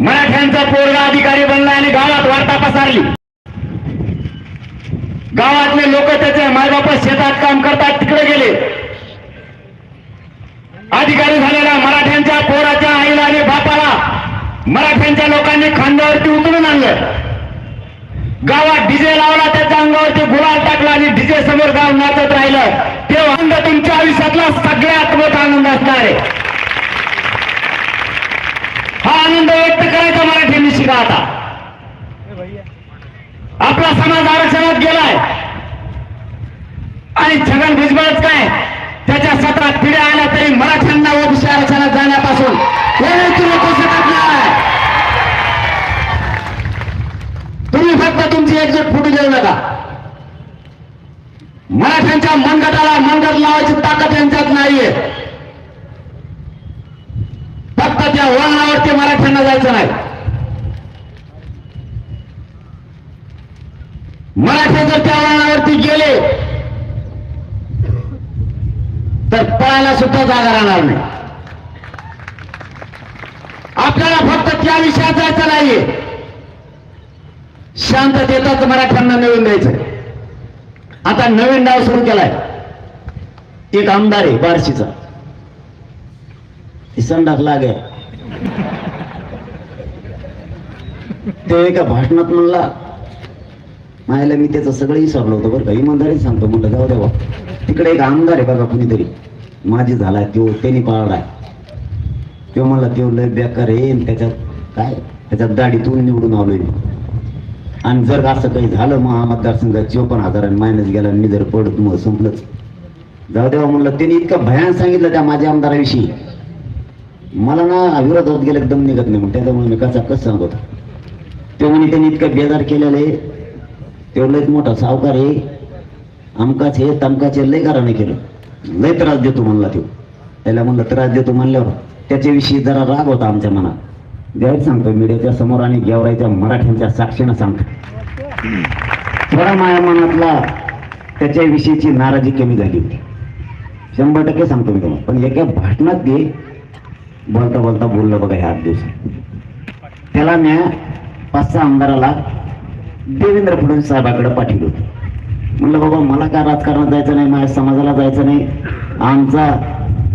मराठ्यांचा पोरगा अधिकारी बनला आणि गावात वार्ता पसरली. गावातले लोक त्याचे मायबापा शेतात काम करतात तिकडे गेले. अधिकारी झालेल्या मराठ्यांच्या पोराच्या आईला आणि बापाला मराठ्यांच्या लोकांनी खांद्यावरती उतरून आणलं. गावात डीजे लावला त्याच्या अंगावरती गुलाल टाकला आणि डीजे समोर गाव नाचत राहिलं. ते आनंद तुमच्या आयुष्यातला सगळ्यात मोठा आनंद असणार आहे हा आनंद व्यक्त करायचा मराठ्यांनी शिका आता. आपला समाज आरक्षणात गेलाय. आणि छगन भुजबळच काय? त्याच्या सत्रात पिढ्या आल्या तरी मराठ्यांना ओबीसी आरक्षणात जाण्यापासून तुम्ही फक्त तुमची एकजूट फुटू देऊ नका. मराठ्यांच्या मनगटाला मनगट लावायची ताकद यांच्यात नाहीये. फक्त त्या वळणावरती त्यांना जायचं नाही. मराठे जर त्या वळणावरती गेले तर पळायला सुद्धा जागा राहणार नाही. आपल्याला फक्त त्या विषयात जायचं नाहीये. शांततेतच मराठ्यांना नवीन द्यायचं. आता नवीन डाव सुरू केलाय. एक आमदार आहे बार्शीचा. संडास लागे ते एका भाषणात म्हणला मायाला मी त्याचं सगळं विसरलो होतं बरं का. इमानदारी सांगतो. म्हटलं जाऊ देवा तिकडे एक आमदार आहे बघा कुणीतरी. माझी झालाय तो त्यांनी पाळलाय. तो म्हणला तो लय बेकार आहे. त्याच्यात काय? त्याच्यात दाढीतून निवडून आलोय आणि जर असं काही झालं मग हा मतदारसंघात चोपन्न हजारांनी मायनस गेला आणि मी जर पडत मग संपलंच. जाऊ देवा म्हणलं त्यांनी इतकं भयान सांगितलं त्या माझ्या आमदाराविषयी. मला ना विरोध होत एकदम दम निघत नाही. मग त्याच्यामुळे मी कसा कसं सांगत होता ते म्हणे त्यांनी इतकं बेजार केलेलं आहे. तेवढं एक मोठा सावकार आहे. अमकाच हे तमकाचे लय घराने केलं. लय त्रास देतो म्हणला तो. त्याला म्हणलं त्रास देतो म्हणल्यावर त्याच्याविषयी जरा राग होता आमच्या मनात. द्यायच सांगतो मीडियाच्या समोर आणि गेवरायच्या मराठ्यांच्या साक्षीनं सांगतो थोडा माझ्या मनातला त्याच्याविषयीची नाराजी कमी झाली होती. शंभर टक्के सांगतो मी तुम्हाला. पण एका भाषणात ते बोलता बोलता बोललं बघा ह्या दिवस त्याला मी पाच सहा आमदाराला देवेंद्र फडणवीस साहेबाकडे पाठवलं होतं. म्हणलं बाबा मला काय राजकारणात जायचं नाही माझ्या समाजाला जायचं नाही. आमचा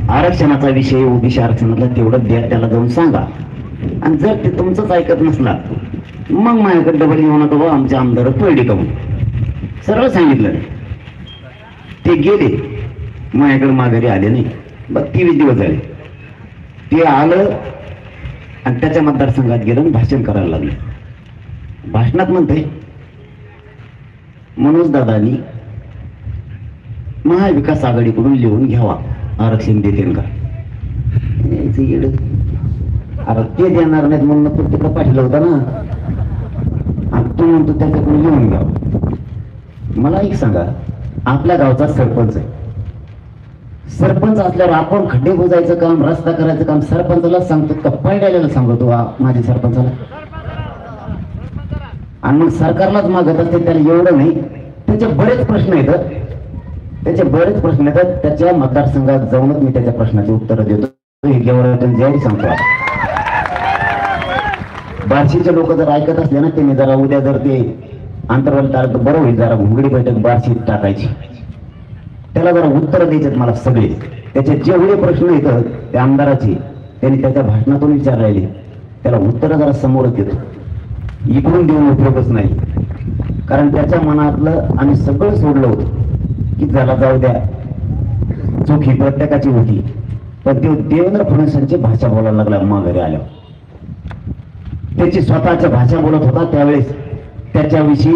आरक्षणाचा विषय ओबीसी आरक्षणातला तेवढं द्या त्याला जाऊन सांगा. आणि जर ते तुमचंच ऐकत नसला मग माझ्याकडे डबल येऊ नका बाबा आमचे आमदार पडले का सर्व सरळ सांगितलं. ते गेले. माझ्याकडे माघारी आले नाही. बघ तेवीस दिवस झाले. ते आलं आणि त्याच्या मतदारसंघात गेलं आणि भाषण करायला लागलं. भाषणात म्हणते मनोज दादानी महाविकास आघाडीकडून लिहून घ्यावा आरक्षण देतील का? अरे ते देणार नाहीत म्हणून तो पाठवलं होतं ना. तू म्हणतो त्याच्याकडून लिहून घ्यावा. मला एक सांगा आपल्या गावचा सरपंच आहे. सरपंच असल्यावर आपण खड्डे बुजायचं काम रस्ता करायचं काम सरपंचाला सांगतो का पैड्याला सांगतो माझ्या सरपंचाला. आणि मग सरकारलाच मागत असते त्याला एवढं नाही. त्याचे बरेच प्रश्न येतात. त्याचे बरेच प्रश्न येतात. त्याच्या मतदारसंघात जाऊनच मी त्याच्या प्रश्नाची उत्तर देतो. हे गेवरातून जाहीर सांगतो बार्शीचे लोक जर ऐकत असले ना त्यांनी जरा उद्या जर ते अंतर्गत टाळलं बरं होईल जरा घुगडी बैठक बार्शीत टाकायची. त्याला जरा उत्तर द्यायचे मला सगळे. त्याचे जेवढे प्रश्न येतात त्या आमदाराचे त्यांनी त्याच्या भाषणातून विचारलेले. त्याला उत्तर जरा समोरच देतो. इकडून देऊन उपयोगच नाही. कारण त्याच्या मनातलं आम्ही सगळं सोडलं होतं की त्याला जाऊ द्या. चूक ही प्रत्येकाची होती. पण ते देवेंद्र फडणवीसांची भाषा बोलायला लागला माघारी आल्यावर. त्याची स्वतःच्या भाषा बोलत होता त्यावेळेस. त्याच्याविषयी